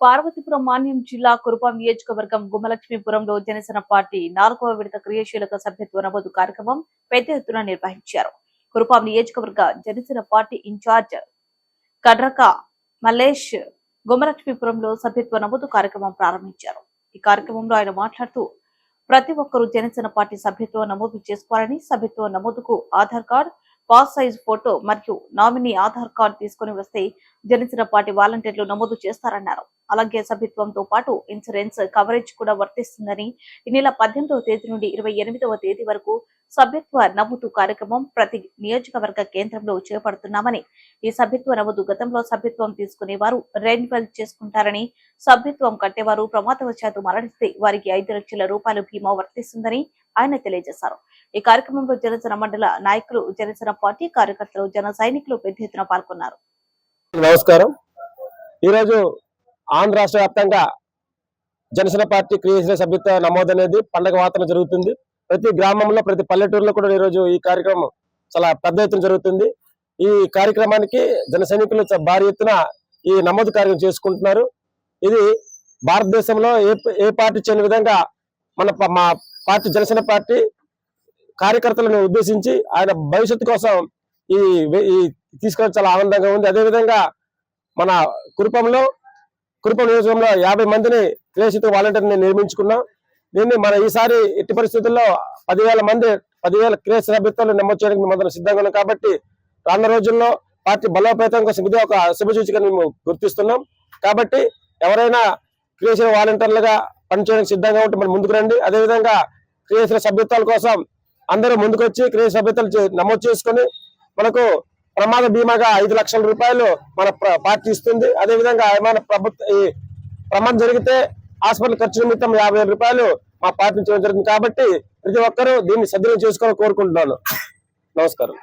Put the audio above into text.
పార్వతీపురం మాన్యం జిల్లా కురుపాం నియోజకవర్గం గుమ్మలక్ష్మీపురంలో జనసేన పార్టీ నాలుగవ విడత క్రియాశీలక సభ్యత్వ నమోదు కార్యక్రమం పెద్ద ఎత్తున నిర్వహించారు. కురుపాం నియోజకవర్గ జనసేన పార్టీ ఇన్ఛార్జ్ కడ్రక మల్లేష్ గుమ్మలక్ష్మీపురంలో సభ్యత్వ నమోదు కార్యక్రమం ప్రారంభించారు. ఈ కార్యక్రమంలో ఆయన మాట్లాడుతూ ప్రతి ఒక్కరూ జనసేన పార్టీ సభ్యత్వ నమోదు చేసుకోవాలని సభ్యత్వ నమోదుకు Aadhaar card pass size photo మరియు నామినీ ఆధార్ కార్డు తీసుకుని వస్తే జనసేన పార్టీ వాలంటీర్లు నమోదు చేస్తారన్నారు. అలాగే సభ్యత్వంతో పాటు ఇన్సూరెన్స్ కవరేజ్ కూడా వర్తిస్తుందని ఈ నెల పద్దెనిమిదవ తేదీ నుండి ఇరవై ఎనిమిదవ తేదీ వరకు సభ్యత్వ నమోదు కార్యక్రమం ప్రతి నియోజకవర్గ కేంద్రంలో చేపడుతున్నామని ఈ సభ్యత్వ నమోదు గతంలో సభ్యత్వం తీసుకునేవారు రెన్యువల్ చేసుకుంటారని సభ్యత్వం కట్టేవారు ప్రమాదవశాత్తు మరణిస్తే వారికి ఐదు లక్షల రూపాయలు బీమా వర్తిస్తుందని ఆయన తెలియజేశారు. ఈ కార్యక్రమంలో జనసేన మండల నాయకులు జనసేన పార్టీ కార్యకర్తలు జన సైనికులు పెద్ద ఎత్తున పాల్గొన్నారు. నమస్కారం. ఈరోజు ఆంధ్ర రాష్ట్ర వ్యాప్తంగా జనసేన పార్టీ క్రియేసిన సభ్యత్వ నమోదు అనేది పండగ వాతావరణం జరుగుతుంది. ప్రతి గ్రామంలో ప్రతి పల్లెటూరులో కూడా ఈరోజు ఈ కార్యక్రమం చాలా పెద్ద ఎత్తున జరుగుతుంది. ఈ కార్యక్రమానికి జన సైనికులు భారీ ఎత్తున ఈ నమోదు కార్యక్రమం చేసుకుంటున్నారు. ఇది భారతదేశంలో ఏ ఏ పార్టీ చేయని విధంగా మన ప- మా పార్టీ జనసేన పార్టీ కార్యకర్తలను ఉద్దేశించి ఆయన భవిష్యత్తు కోసం ఈ ఈ తీసుకోవడం చాలా ఆనందంగా ఉంది. అదేవిధంగా మన కురుపంలో కురుపం నియోజకంలో యాభై మందిని క్రియాశీత వాలంటీర్ని నిర్మించుకున్నాం దీన్ని మన ఈసారి ఎట్టి పరిస్థితుల్లో పదివేల మంది పదివేల క్రియాశీల సభ్యత్వాలు నమోదు చేయడానికి మేము అందరం సిద్ధంగా ఉన్నాం. కాబట్టి రాన్న రోజుల్లో పార్టీ బలోపేతం కోసం ఇది ఒక శుభసూచిక మేము గుర్తిస్తున్నాం. కాబట్టి ఎవరైనా క్రియేషన్ వాలంటీర్లుగా పనిచేయడానికి సిద్ధంగా ఉంటే మనం ముందుకు రండి. అదేవిధంగా క్రియాశీల సభ్యత్వాల కోసం అందరూ ముందుకొచ్చి క్రియ సభ్యతలు నమోదు చేసుకొని మనకు ప్రమాద బీమాగా ఐదు లక్షల రూపాయలు మన పార్టీ ఇస్తుంది. అదేవిధంగా ఏమైనా ప్రభుత్వ ఈ ప్రమాదం జరిగితే హాస్పిటల్ ఖర్చు నిమిత్తం యాభై వేల రూపాయలు మా పార్టీ నుంచి జరిగింది జరుగుతుంది. కాబట్టి ప్రతి ఒక్కరూ దీన్ని సద్వినియోగం చేసుకోవాలని కోరుకుంటున్నాను. నమస్కారం.